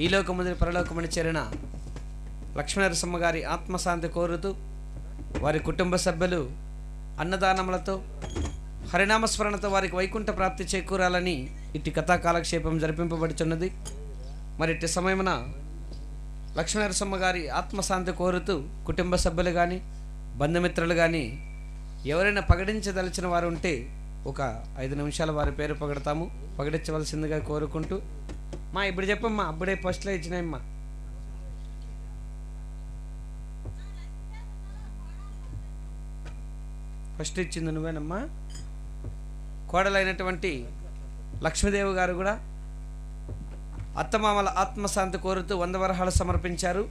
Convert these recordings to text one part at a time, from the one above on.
ఈ లోకముందు పరలోకముని చేరిన లక్ష్మీనరసింహ గారి ఆత్మశాంతి కోరుతూ వారి కుటుంబ సభ్యులు అన్నదానములతో హరినామస్మరణతో వారికి వైకుంఠ ప్రాప్తి చేకూరాలని ఇట్టి కథా కాలక్షేపం జరిపింపబడుచున్నది. మరి ఇటు సమయమున లక్ష్మీనరసింహ గారి ఆత్మశాంతి కోరుతూ కుటుంబ సభ్యులు కానీ బంధుమిత్రులు కానీ ఎవరైనా పగడించదలిచిన వారు ఉంటే ఒక ఐదు నిమిషాలు వారి పేరు పగడతాము. పగడించవలసిందిగా కోరుకుంటూ. మా ఇప్పుడు చెప్పమ్మా అప్పుడే ఫస్ట్లో ఇచ్చినాయమ్మా. ఫస్ట్ ఇచ్చింది నువ్వేనమ్మా. కోడలైనటువంటి లక్ష్మీదేవి గారు కూడా అత్తమామల ఆత్మశాంతి కోరుతూ వంద వరహాలు సమర్పించారు.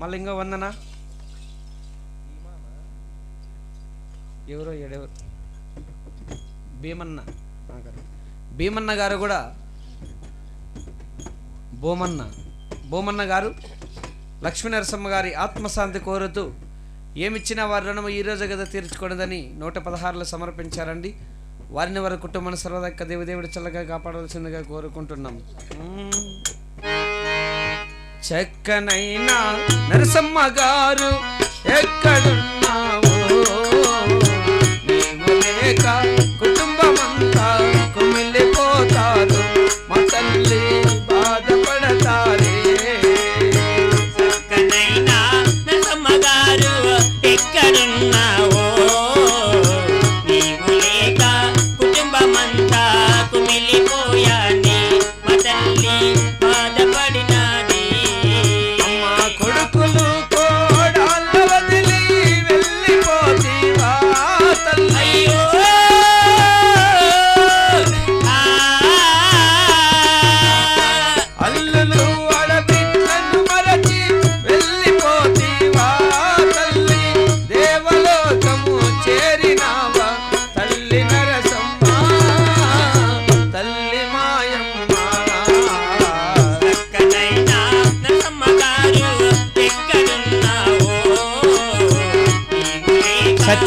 మళ్ళీ ఇంకో వందనా? ఎవరో ఎడెవరు భీమన్న. భీమన్న గారు కూడా బోమన్న బోమన్న గారు లక్ష్మీనరసింహ గారి ఆత్మశాంతి కోరుతూ ఏమిచ్చినా వారి రుణము ఈ రోజు కదా తీర్చుకోనదని నూట పదహారులు సమర్పించారండి వారిని వారి కుటుంబాన్ని సర్వదక్క దేవదేవుడు చల్లగా కాపాడవలసిందిగా కోరుకుంటున్నాం. చక్కనైనా నరసమ్మ గారు ఎక్కడున్నావు లేక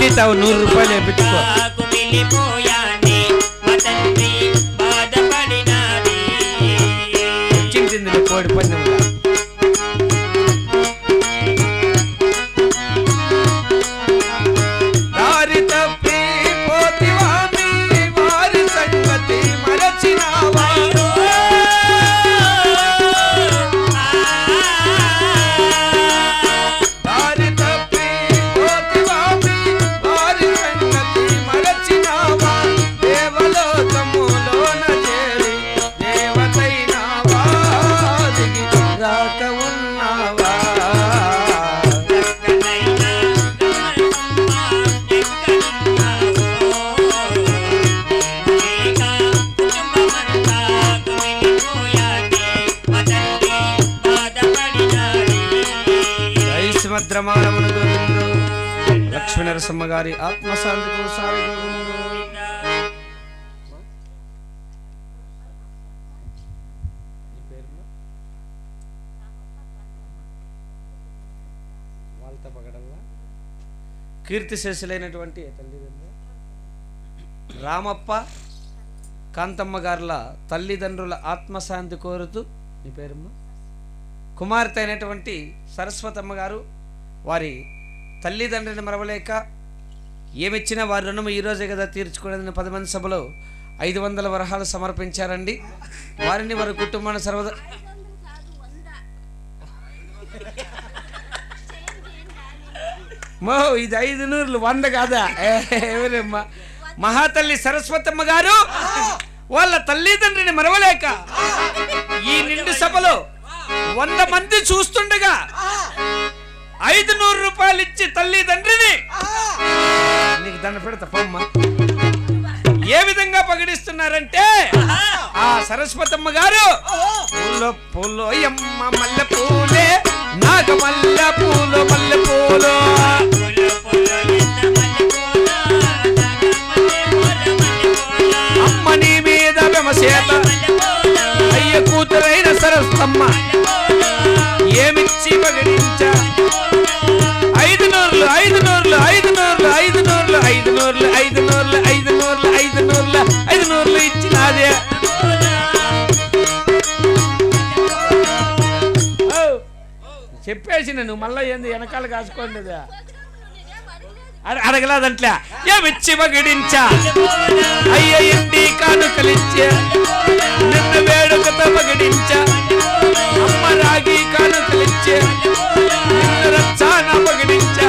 తావు నూరు రూపాయలు పెట్టుకో నరసింహ గారి ఆత్మశాంతికు సాయి గోవిందు కీర్తిశేషులైనటువంటి తల్లిదండ్రులు. రామప్ప కాంతమ్మ గారుల తల్లిదండ్రుల ఆత్మశాంతి కోరుతూ నీ పేరమ్మా. కుమార్తె అయినటువంటి సరస్వతమ్మ గారు వారి తల్లిదండ్రిని మరవలేక ఏమిచ్చినా వారి రుణము ఈ రోజే కదా తీర్చుకోలేదని పది మంది సభలో ఐదు వందల వరహాలు సమర్పించారండి. వారిని వారి కుటుంబాన్ని సర్వద మో ఇది ఐదు నూరులు వంద కాదా? ఎవరమ్మా? మహాతల్లి సరస్వతమ్మ గారు వాళ్ళ తల్లిదండ్రిని మరవలేక ఈ నిండు సభలో వంద మంది చూస్తుండగా ఐదు నూరు రూపాయలు ఇచ్చి తల్లిదండ్రిని నీకు దండ పెడతా పోమ్మా. ఏ విధంగా పగడిస్తున్నారంటే ఆ సరస్వతమ్మ గారు పూలో పూలో యమ్మ మల్లె పూలే నాగ మల్లె పూలు మల్లె పూలు. పుల్ల పుల్ల ఎన్న మల్లెపూల నాగమల్లె పూల మల్లెపూల అమ్మ నీ మీద వెమసేత అయ్య కూతురైన సరస్వమ్మ ఏమిచ్చి పగడించ నేను నువ్వు మళ్ళీ ఏంది వెనకాల కాసుకోండి అడగలేదంట్లే. ఏ విచ్చి మగిడించా? అయ్య ఇంటి కానుకలిచ్చే నిన్ను వేడుకతో పగిడించా అమ్మ రాగి కానుకలిచ్చే నిన్ను రచ్చాన మగిడించా.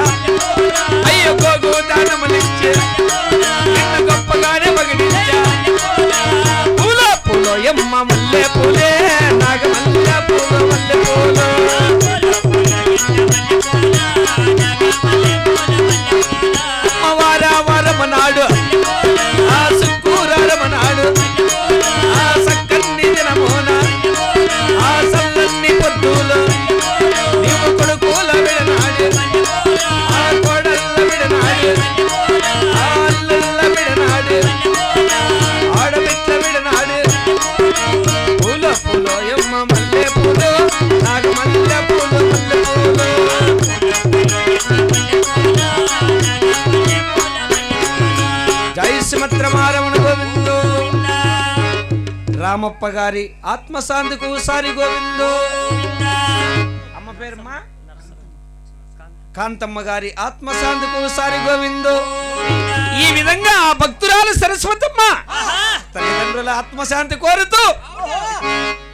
రామప్ప గారి ఆత్మశాంతికి ఒకసారి గోవిందో. అమ్మ పేరమ్మా? కాంతమ్మ గారి ఆత్మశాంతికి ఒకసారి గోవిందో. ఈ విధంగా ఆ భక్తురాలు సరస్వతమ్మ తల్లిదండ్రుల ఆత్మశాంతి కోరుతూ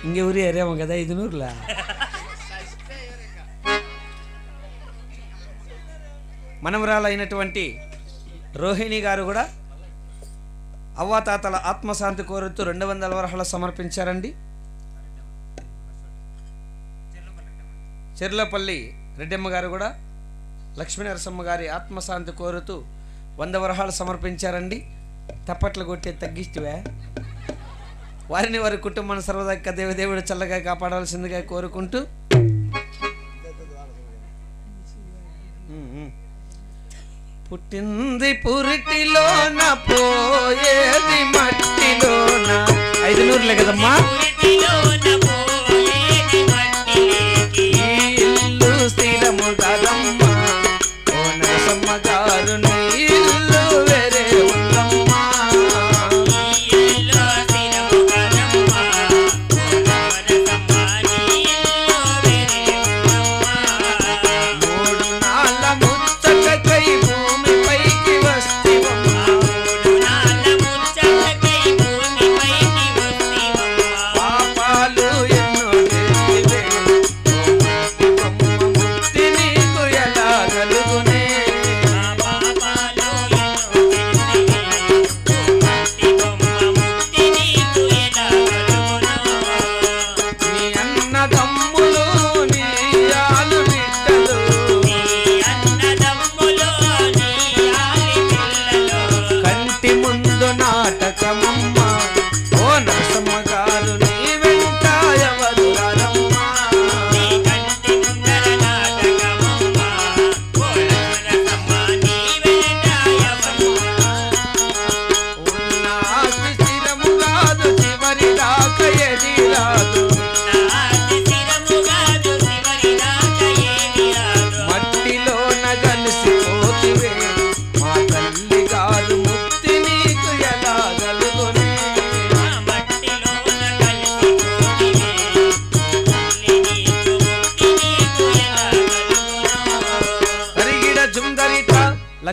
ఇంకెవరు ఏరేమో కదా ఐదు నూరులా? మనవరాలైనటువంటి రోహిణి గారు కూడా అవ్వాతాతల ఆత్మశాంతి కోరుతూ రెండు వందల వరహలు సమర్పించారండి. చెర్లపల్లి రెడ్డమ్మ గారు కూడా లక్ష్మీ నరసమ్మ గారి ఆత్మశాంతి కోరుతూ వంద వరహాలు సమర్పించారండి. తప్పట్లు కొట్టే తగ్గిస్తువే వారిని వారి కుటుంబాన్ని సర్వదా దేవదేవుడు చల్లగా కాపాడాల్సిందిగా కోరుకుంటూ పుట్టింది పురిటిలోన పోయేది మట్టిలోన. ఐదు నూరులే కదమ్మా?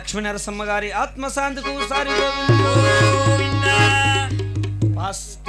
లక్ష్మీ నరసమ్మ గారి ఆత్మశాంతికు సారి ఫస్ట్